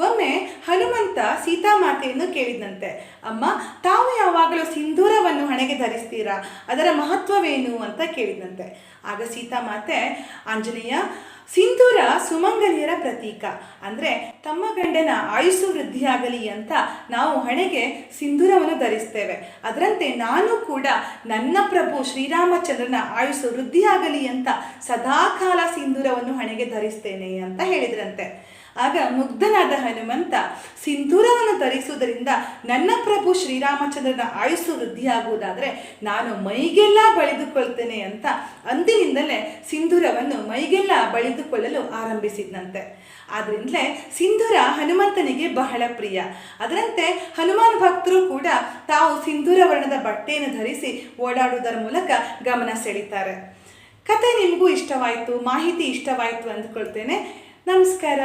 ಒಮ್ಮೆ ಹನುಮಂತ ಸೀತಾಮಾತೆಯನ್ನು ಕೇಳಿದಂತೆ, ಅಮ್ಮ, ತಾವು ಯಾವಾಗಲೂ ಸಿಂಧೂರವನ್ನು ಹಣೆಗೆ ಧರಿಸ್ತೀರಾ? ಅದರ ಮಹತ್ವವೇನು? ಅಂತ ಕೇಳಿದಂತೆ. ಆಗ ಸೀತಾಮಾತೆ ಆಂಜನೇಯ, ಸಿಂಧೂರ ಸುಮಂಗಲಿಯರ ಪ್ರತೀಕ. ಅಂದರೆ ತಮ್ಮ ಗಂಡನ ಆಯುಸ್ಸು ವೃದ್ಧಿಯಾಗಲಿ ಅಂತ ನಾವು ಹಣೆಗೆ ಸಿಂಧೂರವನ್ನು ಧರಿಸ್ತೇವೆ. ಅದರಂತೆ ನಾನು ಕೂಡ ನನ್ನ ಪ್ರಭು ಶ್ರೀರಾಮಚಂದ್ರನ ಆಯುಸ್ಸು ವೃದ್ಧಿಯಾಗಲಿ ಅಂತ ಸದಾಕಾಲ ಸಿಂಧೂರವನ್ನು ಹಣೆಗೆ ಧರಿಸ್ತೇನೆ, ಅಂತ ಹೇಳಿದ್ರಂತೆ. ಆಗ ಮುಗ್ಧನಾದ ಹನುಮಂತ ಸಿಂಧೂರವನ್ನು ಧರಿಸುವುದರಿಂದ ನನ್ನ ಪ್ರಭು ಶ್ರೀರಾಮಚಂದ್ರನ ಆಯುಸ್ಸು ವೃದ್ಧಿಯಾಗುವುದಾದರೆ ನಾನು ಮೈಗೆಲ್ಲ ಬಳಿದುಕೊಳ್ತೇನೆ ಅಂತ ಅಂದಿನಿಂದಲೇ ಸಿಂಧೂರವನ್ನು ಮೈಗೆಲ್ಲ ಬಳಿದುಕೊಳ್ಳಲು ಆರಂಭಿಸಿದ್ನಂತೆ. ಆದ್ರಿಂದಲೇ ಸಿಂಧೂರ ಹನುಮಂತನಿಗೆ ಬಹಳ ಪ್ರಿಯ. ಅದರಂತೆ ಹನುಮಾನ್ ಭಕ್ತರು ಕೂಡ ತಾವು ಸಿಂಧೂರ ವರ್ಣದ ಬಟ್ಟೆಯನ್ನು ಧರಿಸಿ ಓಡಾಡುವುದರ ಮೂಲಕ ಗಮನ ಸೆಳೀತಾರೆ. ಕತೆ ನಿಮಗೂ ಇಷ್ಟವಾಯಿತು, ಮಾಹಿತಿ ಇಷ್ಟವಾಯಿತು ಅಂದ್ಕೊಳ್ತೇನೆ. ನಮಸ್ಕಾರ.